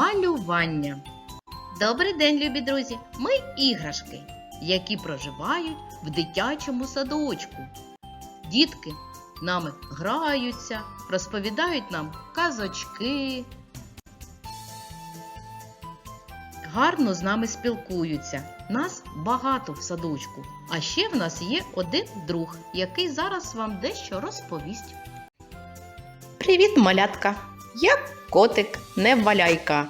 Малювання. Добрий день, любі друзі! Ми іграшки, які проживають в дитячому садочку. Дітки нами граються, розповідають нам казочки. Гарно з нами спілкуються. Нас багато в садочку. А ще в нас є один друг, який зараз вам дещо розповість. Привіт, малятка! Я котик Неваляйка.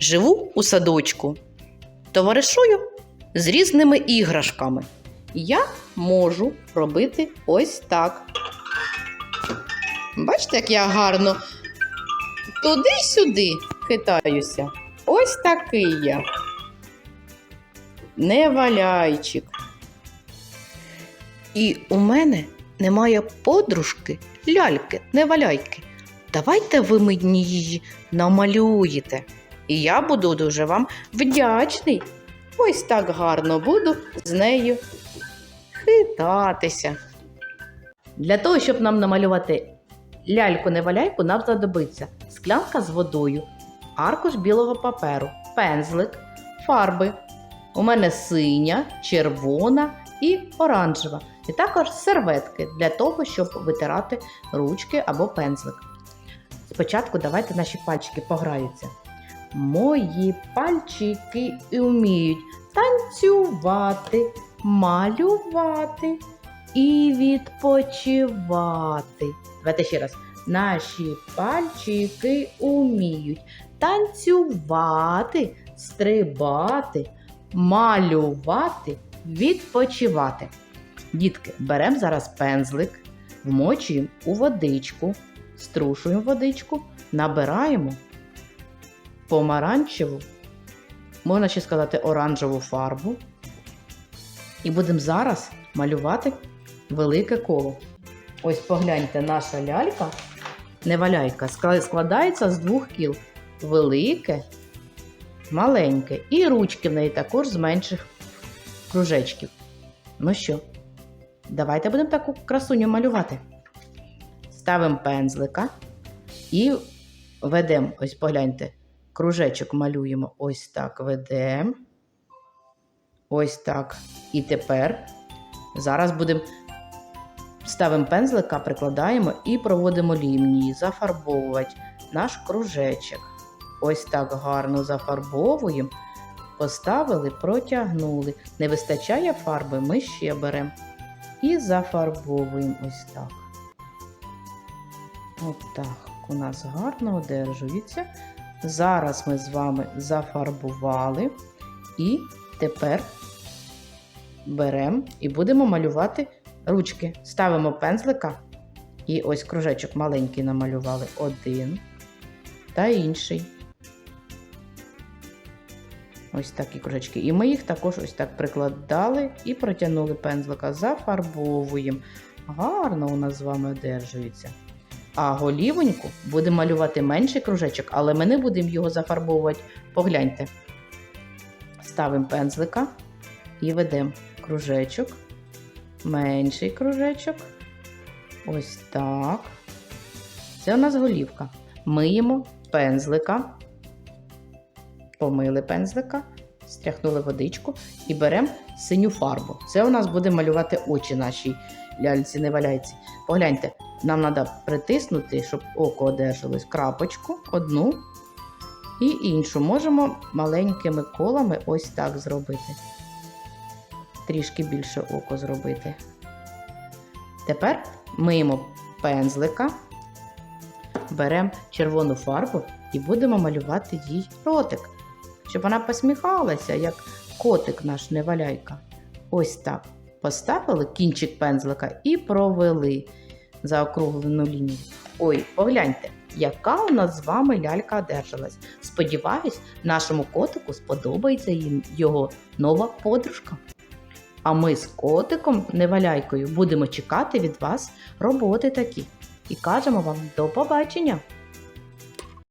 Живу у садочку. Товаришую з різними іграшками. Я можу робити ось так. Бачите, як я гарно туди-сюди хитаюся. Ось такий я. Неваляйчик. І у мене немає подружки ляльки, неваляйки. Давайте ви мені її намалюєте. І я буду дуже вам вдячний. Ось так гарно буду з нею хитатися. Для того, щоб нам намалювати ляльку-неваляйку, нам знадобиться склянка з водою, аркуш білого паперу, пензлик, фарби. У мене синя, червона і оранжева. І також серветки для того, щоб витирати ручки або пензлик. Спочатку давайте наші пальчики пограються. Мої пальчики вміють танцювати, малювати і відпочивати. Давайте ще раз. Наші пальчики вміють танцювати, стрибати, малювати, відпочивати. Дітки, беремо зараз пензлик, вмочуємо у водичку, струшуємо водичку, набираємо помаранчеву, можна ще сказати, оранжеву фарбу. І будемо зараз малювати велике коло. Ось погляньте, наша лялька, не валяйка, складається з двох кіл. Велике, маленьке. І ручки в неї також з менших кружечків. Ну що, давайте будемо таку красуню малювати. Ставимо пензлика і ведемо, ось погляньте, кружечок малюємо. Ось так ведемо. Ось так. І тепер зараз будемо ставимо пензлика, прикладаємо і проводимо лінії, зафарбовувати наш кружечок. Ось так гарно зафарбовуємо. Поставили, протягнули. Не вистачає фарби, ми ще беремо і зафарбовуємо ось так. От так у нас гарно одержується. Зараз ми з вами зафарбували і тепер беремо і будемо малювати ручки. Ставимо пензлика і ось кружечок маленький намалювали один та інший. Ось такі кружечки. І ми їх також ось так прикладали і протягнули пензлика, зафарбовуємо. Гарно у нас з вами одержується. А голівоньку будемо малювати менший кружечок, але ми не будемо його зафарбовувати. Погляньте. Ставимо пензлика і ведемо кружечок, менший кружечок. Ось так. Це у нас голівка. Миємо пензлика. Помили пензлика, стряхнули водичку і беремо синю фарбу. Це у нас буде малювати очі нашій ляльці, не валяйці. Погляньте, нам треба притиснути, щоб око одержалось крапочку, одну і іншу. Можемо маленькими колами ось так зробити. Трішки більше око зробити. Тепер миємо пензлика, беремо червону фарбу і будемо малювати їй ротик, щоб вона посміхалася, як котик наш неваляйка. Ось так. Поставили кінчик пензлика і провели заокруглену лінію. Ой, погляньте, яка у нас з вами лялька одержалась. Сподіваюсь, нашому котику сподобається їм його нова подружка. А ми з котиком неваляйкою будемо чекати від вас роботи такі. І кажемо вам до побачення!